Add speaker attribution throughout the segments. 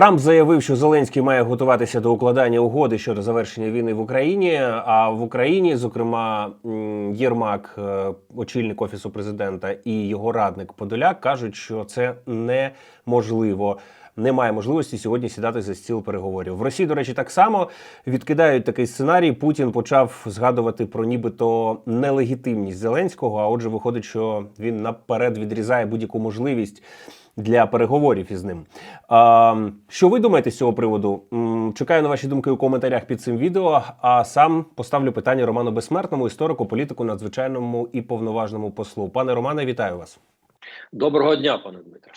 Speaker 1: Трамп заявив, що Зеленський має готуватися до укладання угоди щодо завершення війни в Україні. А в Україні, зокрема, Єрмак, е, очільник офісу президента, і його радник Подоляк кажуть, що це неможливо. Немає можливості сьогодні сідати за стіл переговорів. В Росії, до речі, так само відкидають такий сценарій. Путін почав згадувати про нібито нелегітимність Зеленського. А отже, виходить, що він наперед відрізає будь-яку можливість для переговорів із ним. Що ви думаєте з цього приводу? Чекаю на ваші думки у коментарях під цим відео. А сам поставлю питання Роману Безсмертному, історику, політику, надзвичайному і повноважному послу. Пане Романе, вітаю вас.
Speaker 2: Доброго дня, пане Дмитре.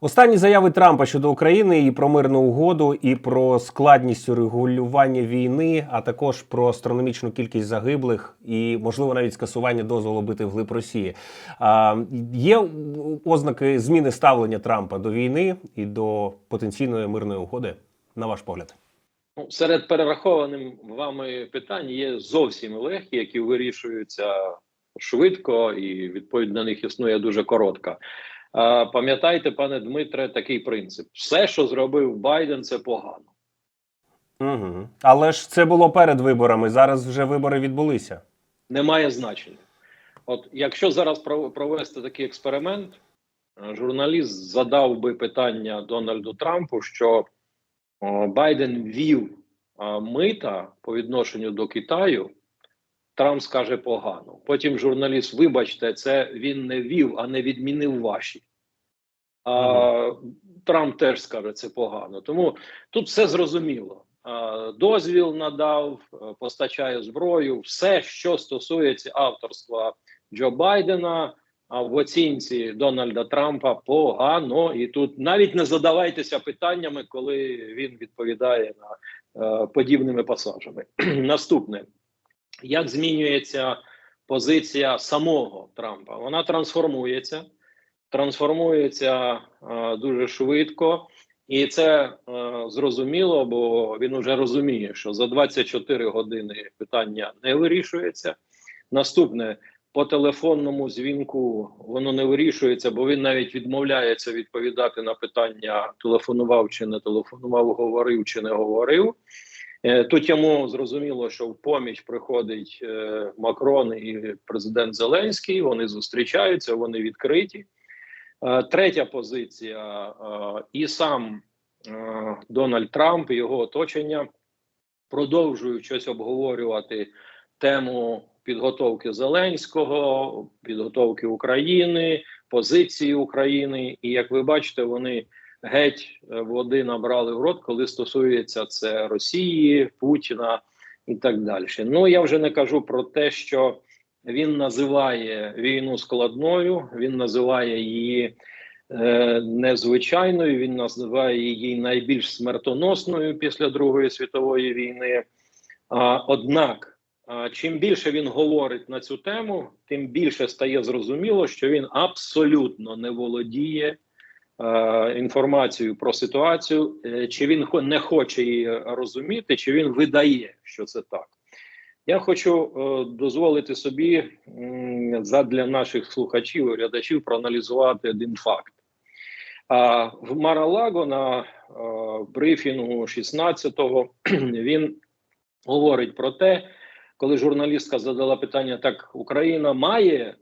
Speaker 1: Останні заяви Трампа щодо України і про мирну угоду, і про складність регулювання війни, а також про астрономічну кількість загиблих і, можливо, навіть скасування дозволу бити вглиб Росії. А, є ознаки зміни ставлення Трампа до війни і до потенційної мирної угоди, на ваш погляд?
Speaker 2: Ну, серед перерахованих вами питань є зовсім легкі, які вирішуються швидко, і відповідь на них існує дуже коротка. Пам'ятайте, пане Дмитре, такий принцип: все, що зробив Байден, це погано.
Speaker 1: Угу. Але ж це було перед виборами. Зараз вже вибори відбулися.
Speaker 2: Не має значення. От якщо зараз пров- провести такий експеримент, е, журналіст задав би питання Дональду Трампу, що Байден ввів а, мита по відношенню до Китаю. Трамп скаже погано. Потім журналіст, вибачте, це він не ввів, а не відмінив ваші. А, Трамп теж скаже це погано. Тому тут все зрозуміло. А, дозвіл надав, постачає зброю, все, що стосується авторства Джо Байдена. А в оцінці Дональда Трампа погано, і тут навіть не задавайтеся питаннями, коли він відповідає на е, подібними пасажами. Наступне як змінюється позиція самого Трампа? Вона трансформується, трансформується е, дуже швидко, і це е, зрозуміло, бо він вже розуміє, що за 24 години питання не вирішується. Наступне по телефонному дзвінку воно не вирішується, бо він навіть відмовляється відповідати на питання: телефонував чи не телефонував, говорив чи не говорив. Е, Тут йому зрозуміло, що в поміч приходить е, Макрон і президент Зеленський. Вони зустрічаються, вони відкриті. Е, Третя позиція: і сам Дональд Трамп і його оточення продовжують щось обговорювати тему підготовки Зеленського, підготовки України, позиції України. І як ви бачите, вони геть е, води набрали в рот, коли стосується це Росії, Путіна і так далі. Ну я вже не кажу про те, що він називає війну складною, він називає її е, незвичайною, він називає її найбільш смертоносною після Другої світової війни. А, однак, чим більше він говорить на цю тему, тим більше стає зрозуміло, що він абсолютно не володіє е, інформацією про ситуацію, е, чи він не хоче її розуміти, чи він видає, що це так. Я хочу е, дозволити собі м, задля наших слухачів і глядачів проаналізувати один факт. В Маралаго на брифінгу 16-го він говорить про те, коли журналістка задала питання: так Україна має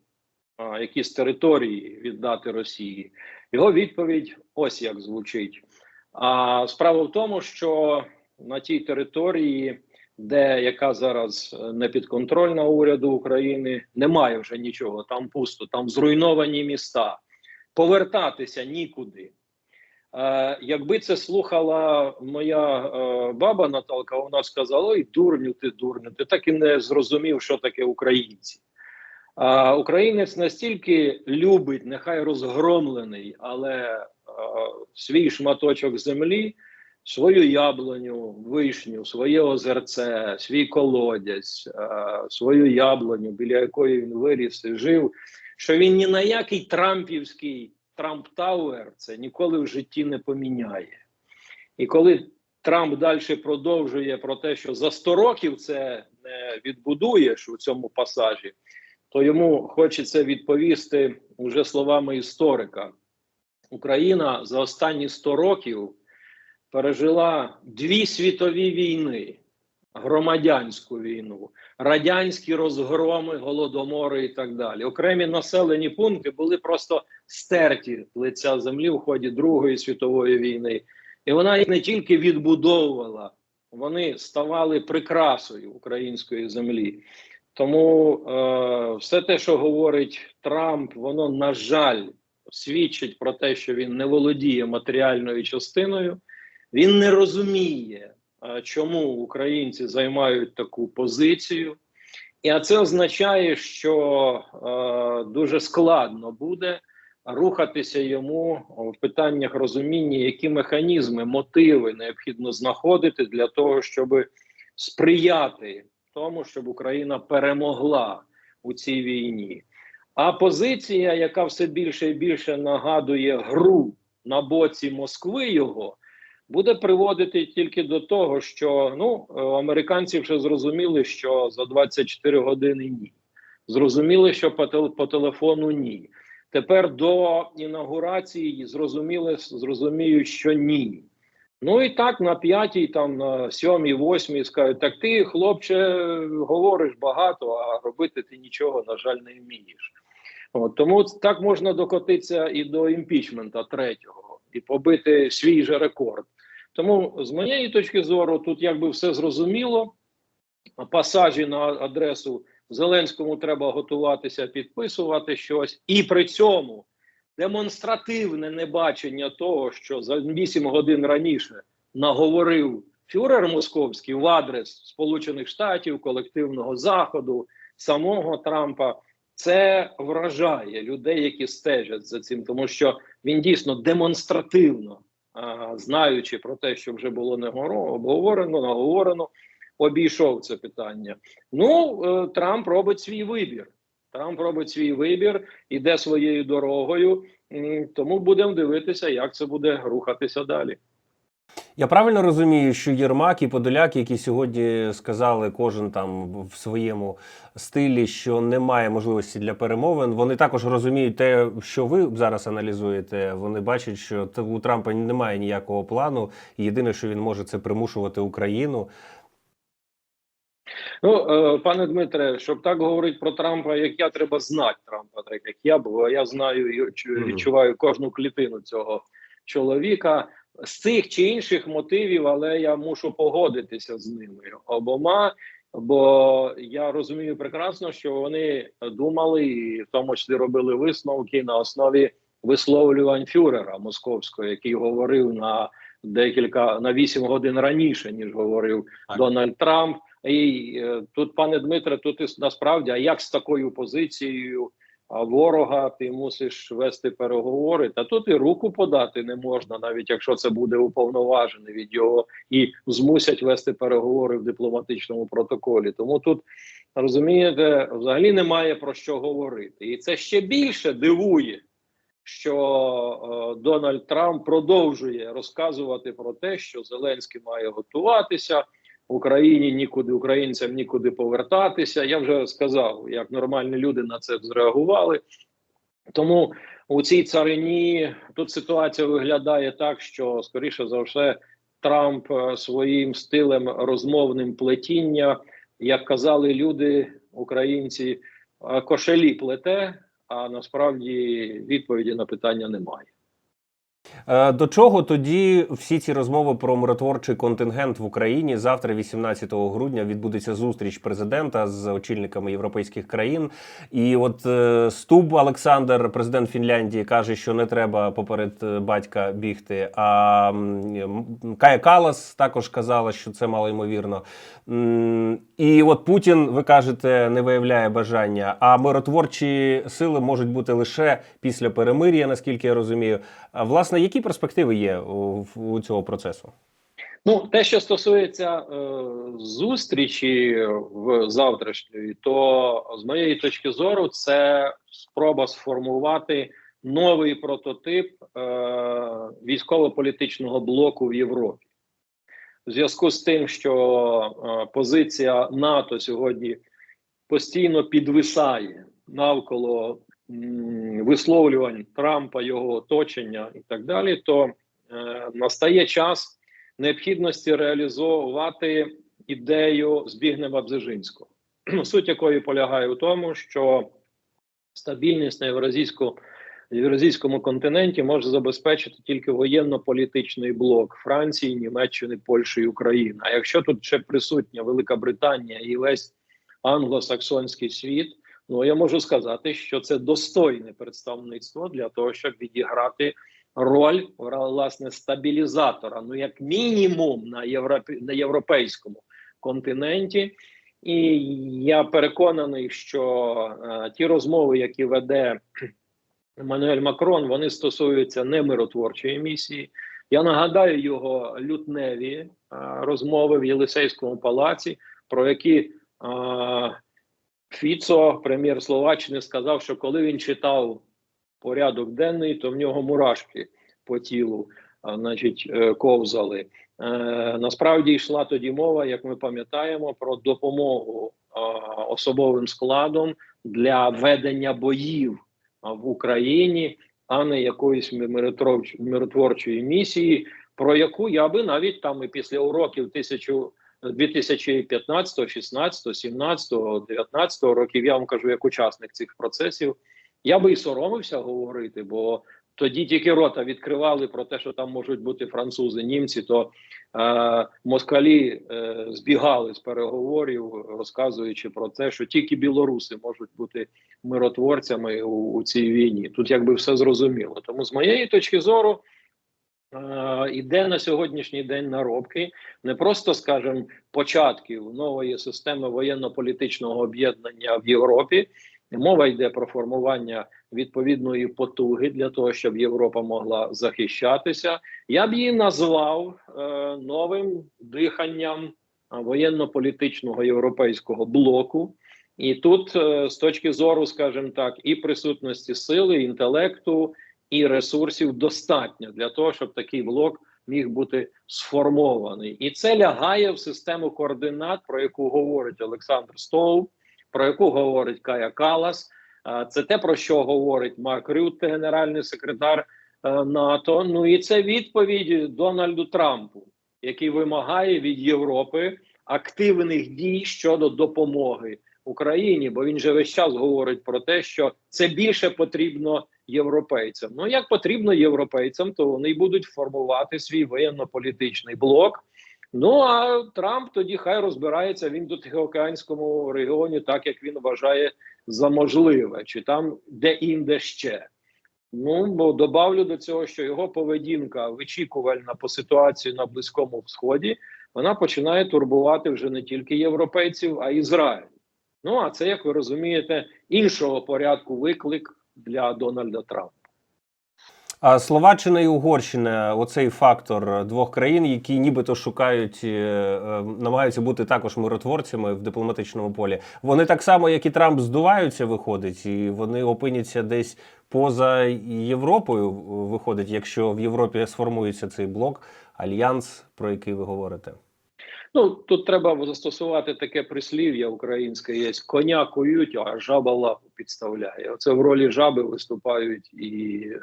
Speaker 2: якісь території віддати Росії? Його відповідь ось як звучить. А справа в тому, що на тій території, де яка зараз е, не підконтрольна уряду України, немає вже нічого. Там пусто, там зруйновані міста. Повертатися нікуди. Е, якби це слухала моя е, баба Наталка, вона сказала: Ой, дурню ти, дурню, ти так і не зрозумів, що таке українці. А українець настільки любить, нехай розгромлений, але е, свій шматочок землі, свою яблуню, вишню, своє озерце, свій колодязь, е, свою яблуню, біля якої він виріс і жив, що він ні на який трампівський Трамп Тауер це ніколи в житті не поміняє. І коли Трамп далі продовжує про те, що за 100 років це не відбудуєш у цьому пасажі, то йому хочеться відповісти уже словами історика. Україна за останні 100 років пережила дві світові війни, громадянську війну, радянські розгроми, голодомори і так далі. Окремі населені пункти були просто стерті лиця землі в ході Другої світової війни. І вона їх не тільки відбудовувала, вони ставали прикрасою української землі. Тому е, все те, що говорить Трамп, воно на жаль свідчить про те, що він не володіє матеріальною частиною. Він не розуміє, е, чому українці займають таку позицію. І а це означає, що е, дуже складно буде рухатися йому в питаннях розуміння, які механізми, мотиви необхідно знаходити для того, щоб сприяти тому, щоб Україна перемогла у цій війні. А позиція, яка все більше і більше нагадує гру на боці Москви, його буде приводити тільки до того, що ну американці вже зрозуміли, що за 24 години ні. Зрозуміли, що по, тел- по телефону ні. Тепер до інаугурації зрозуміли, зрозуміють, що ні. Ну і так на п'ятій, там на сьомій, восьмій скажуть: так ти, хлопче, говориш багато, а робити ти нічого, на жаль, не вмієш. От, тому так можна докотитися і до імпічмента третього, і побити свій же рекорд. Тому, з моєї точки зору, тут якби все зрозуміло. Пасажі на адресу Зеленському треба готуватися підписувати щось, і при цьому демонстративне небачення того, що за 8 годин раніше наговорив фюрер московський в адрес Сполучених Штатів, колективного заходу, самого Трампа. Це вражає людей, які стежать за цим, тому що він дійсно демонстративно, а, знаючи про те, що вже було не обговорено, наговорено, обійшов це питання. Ну, е, Трамп робить свій вибір. Трамп робить свій вибір, іде своєю дорогою, тому будемо дивитися, як це буде рухатися далі.
Speaker 1: Я правильно розумію, що Єрмак і Подоляк, які сьогодні сказали кожен там в своєму стилі, що немає можливості для перемовин. Вони також розуміють те, що ви зараз аналізуєте. Вони бачать, що у Трампа немає ніякого плану. Єдине, що він може, це примушувати Україну.
Speaker 2: Ну, е, пане Дмитре, щоб так говорити про Трампа, як я, треба знати Трампа, так як я, бо я знаю і відчуваю кожну клітину цього чоловіка з цих чи інших мотивів, але я мушу погодитися з ними обома. Бо я розумію прекрасно, що вони думали і в тому числі робили висновки на основі висловлювань фюрера московського, який говорив на декілька на вісім годин раніше, ніж говорив
Speaker 1: Так.
Speaker 2: Дональд Трамп. І е, тут, пане Дмитре, тут і насправді, а як з такою позицією ворога ти мусиш вести переговори? Та тут і руку подати не можна, навіть якщо це буде уповноважений від його і змусять вести переговори в дипломатичному протоколі. Тому тут розумієте, взагалі немає про що говорити, і це ще більше дивує. Що е, Дональд Трамп продовжує розказувати про те, що Зеленський має готуватися, Україні нікуди українцям нікуди повертатися. Я вже сказав, як нормальні люди на це зреагували. Тому у цій царині тут ситуація виглядає так, що скоріше за все Трамп е, своїм стилем розмовним плетіння, як казали люди, українці, е, кошелі плете. А насправді відповіді на питання немає.
Speaker 1: Е, До чого тоді всі ці розмови про миротворчий контингент в Україні завтра, 18 грудня, відбудеться зустріч президента з очільниками європейських країн. І от е, Стуб Олександр, президент Фінляндії, каже, що не треба поперед е, батька бігти. А Кая Калас також казала, що це мало ймовірно. І от Путін, ви кажете, не виявляє бажання. А миротворчі сили можуть бути лише після перемир'я, наскільки я розумію. А власне, які перспективи є у, у цього процесу?
Speaker 2: Ну, те, що стосується е, зустрічі в завтрашньої, то з моєї точки зору, це спроба сформувати новий прототип е, військово-політичного блоку в Європі. В зв'язку з тим, що е, позиція НАТО сьогодні постійно підвисає навколо висловлювань Трампа, його оточення і так далі, то е, настає час необхідності реалізовувати ідею Збігнева Бзежинського, суть якої полягає у тому, що стабільність на євразійську євразійському континенті може забезпечити тільки воєнно-політичний блок Франції, Німеччини, Польщі і України. А якщо тут ще присутня Велика Британія і весь англосаксонський світ, ну я можу сказати, що це достойне представництво для того, щоб відіграти роль власне стабілізатора, ну як мінімум на європі на європейському континенті. І я переконаний, що е, ті розмови, які веде Еммануель Макрон, вони стосуються не миротворчої місії. Я нагадаю його лютневі е, розмови в Єлисейському палаці, про які е, Фіцо, прем'єр Словаччини, сказав, що коли він читав порядок денний, то в нього мурашки по тілу, значить, е, ковзали. Е, насправді йшла тоді мова, як ми пам'ятаємо, про допомогу особовим складом для ведення боїв в Україні, а не якоїсь миротворч- миротворчої місії, про яку я би навіть там і після уроків тисячу. 2015, 16, 17, 19 років, я вам кажу, як учасник цих процесів, я би і соромився говорити, бо тоді тільки рота відкривали про те, що там можуть бути французи, німці, то е, москалі е, збігали з переговорів, розказуючи про те, що тільки білоруси можуть бути миротворцями у, у цій війні. Тут якби все зрозуміло. Тому з моєї точки зору. Е, Іде на сьогоднішній день наробки не просто, скажімо, початків нової системи воєнно-політичного об'єднання в Європі. Мова йде про формування відповідної потуги для того, щоб Європа могла захищатися. Я б її назвав е, новим диханням воєнно-політичного європейського блоку. І тут, е, з точки зору, скажімо так, і присутності сили, інтелекту і ресурсів достатньо для того, щоб такий блок міг бути сформований, і це лягає в систему координат, про яку говорить Олександр Стовп, про яку говорить Кая Калас. Це те, про що говорить Марк Рютте, генеральний секретар е, НАТО. Ну і це відповідь Дональду Трампу, який вимагає від Європи активних дій щодо допомоги Україні, бо він же весь час говорить про те, що це більше потрібно європейцям. Ну як потрібно європейцям, то вони будуть формувати свій воєнно-політичний блок. Ну а Трамп тоді хай розбирається він до Тихоокеанському регіоні, так як він вважає за можливе, чи там де-інде ще. Ну бо добавлю до цього, що його поведінка вичікувальна по ситуації на Близькому Сході, вона починає турбувати вже не тільки європейців, а й Ізраїль. Ну а це, як ви розумієте, іншого порядку виклик для Дональда Трампа.
Speaker 1: А Словаччина і Угорщина оцей фактор двох країн, які нібито шукають, е, е, намагаються бути також миротворцями в дипломатичному полі. Вони так само, як і Трамп, здуваються, виходить, і вони опиняться десь поза Європою. Виходить, якщо в Європі сформується цей блок, альянс, про який ви говорите.
Speaker 2: Ну тут треба застосувати таке прислів'я українське є коня кують, а жаба лапу підставляє. Оце в ролі жаби виступають і е,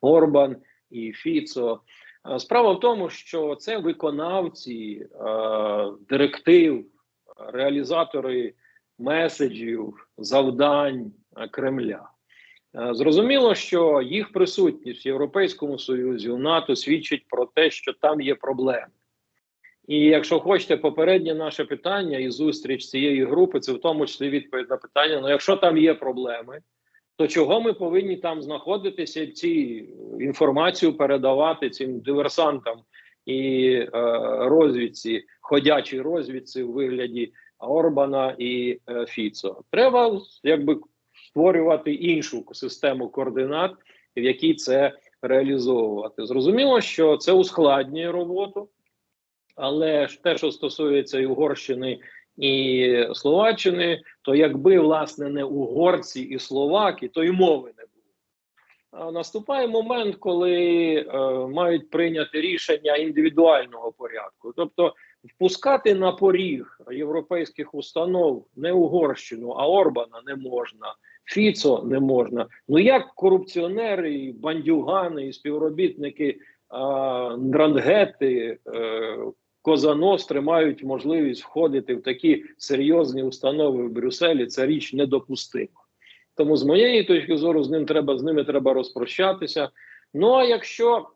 Speaker 2: Орбан, і Фіцо. Е, Справа в тому, що це виконавці е, директив, реалізатори меседжів, завдань е, Кремля. Е, Зрозуміло, що їх присутність в Європейському Союзі у НАТО свідчить про те, що там є проблеми. І якщо хочете, попереднє наше питання і зустріч цієї групи, це в тому числі відповідь на питання: ну якщо там є проблеми, то чого ми повинні там знаходитися і ці інформацію передавати цим диверсантам і е, розвідці, ходячій розвідці у вигляді Орбана і е, Фіцо? Треба якби створювати іншу систему координат, в якій це реалізовувати. Зрозуміло, що це ускладнює роботу. Але ж те, що стосується і Угорщини і Словаччини, то якби власне не угорці і словаки, то й мови не було. Наступає момент, коли е, мають прийняти рішення індивідуального порядку, тобто впускати на поріг європейських установ не Угорщину, а Орбана не можна, Фіцо не можна. Ну як корупціонери, і бандюгани і співробітники е, Козаностри мають можливість входити в такі серйозні установи в Брюсселі. Це річ недопустима. Тому з моєї точки зору з ним треба з ними треба розпрощатися. Ну а якщо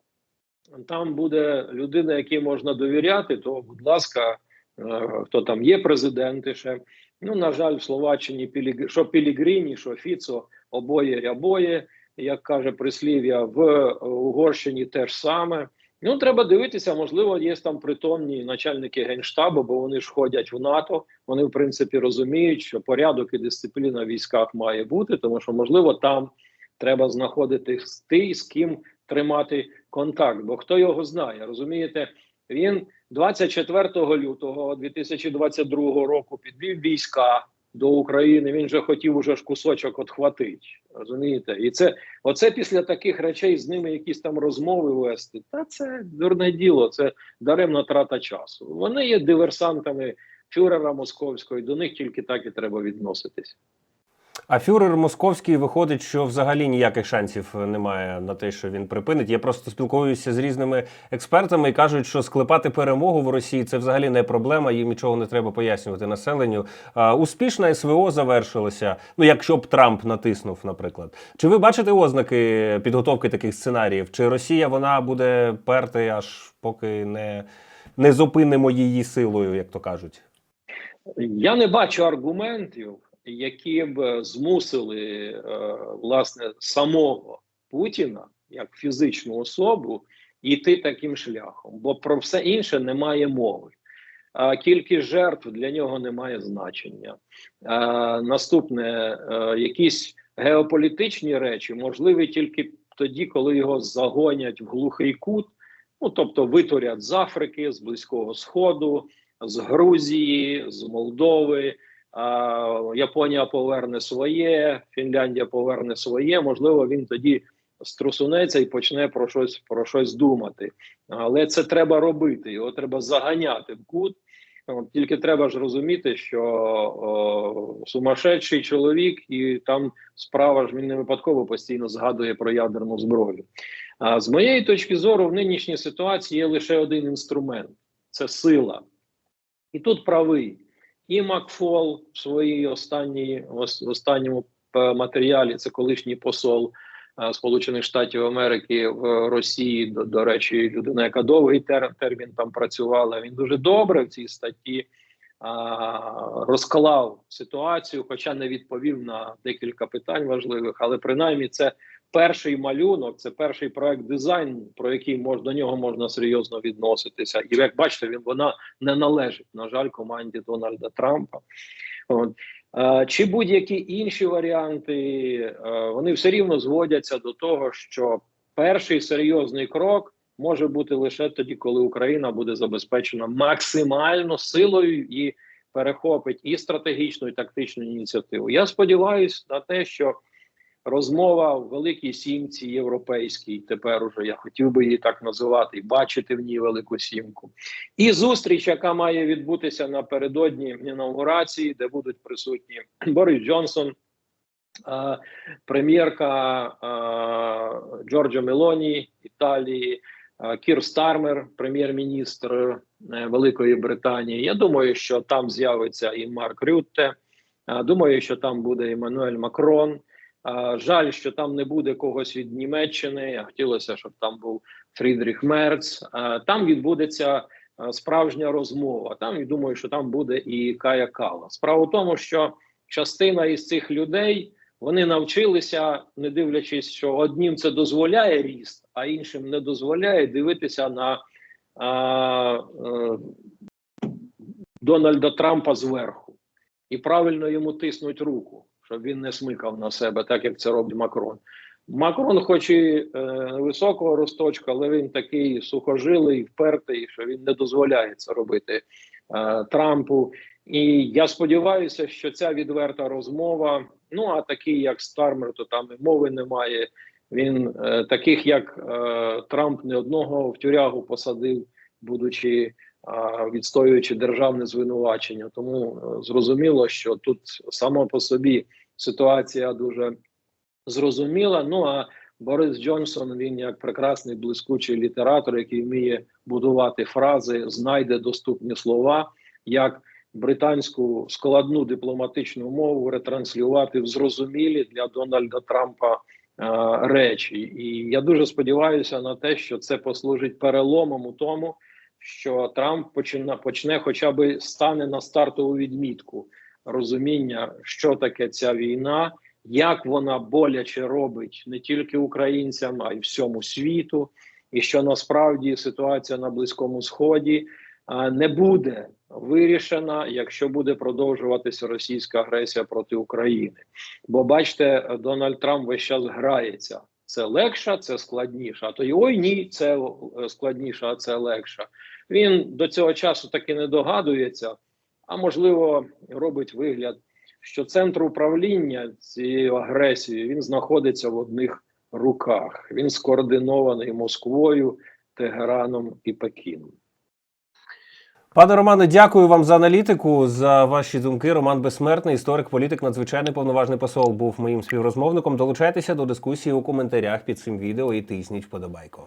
Speaker 2: там буде людина, якій можна довіряти, то будь ласка, е, хто там є президенти ще. Ну, на жаль, в Словаччині Піліг... що Пілігрині, що Фіцо, обоє рябоє, як каже прислів'я, в Угорщині теж саме. Ну, треба дивитися, можливо, є там притомні начальники генштабу, бо вони ж ходять в НАТО. Вони, в принципі, розуміють, що порядок і дисципліна в військах має бути, тому що, можливо, там треба знаходити ти, з ким тримати контакт. Бо хто його знає, розумієте? Він 24 лютого 2022 року підвів війська до України. Він же хотів уже ж кусочок отхватити. Розумієте? І це оце після таких речей з ними якісь там розмови вести. Та це дурне діло, це даремна трата часу. Вони є диверсантами фюрера московського, і до них тільки так і треба відноситись.
Speaker 1: А фюрер московський виходить, що взагалі ніяких шансів немає на те, що він припинить. Я просто спілкуюся з різними експертами і кажуть, що склепати перемогу в Росії це взагалі не проблема. Їм нічого не треба пояснювати населенню. А, успішна СВО завершилася. Ну, якщо б Трамп натиснув, наприклад. Чи ви бачите ознаки підготовки таких сценаріїв? Чи Росія вона буде перти, аж поки не, не зупинимо її силою, як то кажуть?
Speaker 2: Я не бачу аргументів, які б змусили е, власне самого Путіна як фізичну особу йти таким шляхом, бо про все інше немає мови. Кількість жертв для нього не має значення. Наступне, е, якісь геополітичні речі можливі тільки тоді, коли його загонять в глухий кут, ну тобто витворять з Африки, з Близького Сходу, з Грузії, з Молдови. Японія поверне своє, Фінляндія поверне своє. Можливо, він тоді струсунеться і почне про щось про щось думати. Але це треба робити. Його треба заганяти в кут. Тільки треба ж розуміти, що о, сумасшедший чоловік, і там справа ж він не випадково постійно згадує про ядерну зброю. А з моєї точки зору, в нинішній ситуації є лише один інструмент це сила. І тут правий і Макфол в своїй останній в останньому матеріалі. Це колишній посол а, Сполучених Штатів Америки в Росії. До, до речі, людина, яка довгий тер, термін там працювала. Він дуже добре в цій статті а, розклав ситуацію, хоча не відповів на декілька питань важливих, але принаймні це. Перший малюнок, це перший проект дизайн, про який мож, до нього можна серйозно відноситися. І як бачите, він вона не належить, на жаль, команді Дональда Трампа. От. Чи будь-які інші варіанти, вони все рівно зводяться до того, що перший серйозний крок може бути лише тоді, коли Україна буде забезпечена максимально силою і перехопить і стратегічну, і тактичну ініціативу. Я сподіваюся на те, що розмова в великій сімці європейській. Тепер уже я хотів би її так називати, і бачити в ній велику сімку. І зустріч, яка має відбутися напередодні інаугурації, де будуть присутні Борис Джонсон, прем'єрка Джорджо Мелоні Італії. Кір Стармер, прем'єр-міністр е, Великої Британії. Я думаю, що там з'явиться і Марк Рютте. Думаю, що там буде Еммануель Макрон. Жаль, що там не буде когось від Німеччини. Хотілося, щоб там був Фрідріх Мерц. Там відбудеться справжня розмова. Там я думаю, що там буде і Кая Кала. Справа в тому, що частина із цих людей вони навчилися, не дивлячись, що однім це дозволяє ріст, а іншим не дозволяє дивитися на а, а, Дональда Трампа зверху і правильно йому тиснуть руку щоб він не смикав на себе, так як це робить Макрон. Макрон, хоч і е, високого росточка, але він такий сухожилий, впертий, що він не дозволяє це робити е, Трампу. І я сподіваюся, що ця відверта розмова. Ну а такий, як Стармер, то там і мови немає. Він е, таких, як е, Трамп, не одного в тюрягу посадив, будучи відстоюючи державне звинувачення. Тому е, зрозуміло, що тут само по собі ситуація дуже зрозуміла. Ну а Борис Джонсон він як прекрасний блискучий літератор, який вміє будувати фрази, знайде доступні слова, як британську складну дипломатичну мову ретранслювати в зрозумілі для Дональда Трампа е, речі. І я дуже сподіваюся на те, що це послужить переломом у тому, що Трамп почина, почне, хоча б стане на стартову відмітку розуміння, що таке ця війна, як вона боляче робить не тільки українцям, а й всьому світу, і що насправді ситуація на Близькому Сході не буде вирішена, якщо буде продовжуватися російська агресія проти України. Бо бачите, Дональд Трамп весь час грається. Це легше, це складніше. А то й ой ні, це е, складніше, а це легше. Він до цього часу таки не догадується, а можливо, робить вигляд, що центр управління цією агресією він знаходиться в одних руках. Він скоординований Москвою, Тегераном і Пекіном.
Speaker 1: Пане Романе, дякую вам за аналітику, за ваші думки. Роман Безсмертний, історик, політик, надзвичайний повноважний посол, був моїм співрозмовником. Долучайтеся до дискусії у коментарях під цим відео і тисніть вподобайку.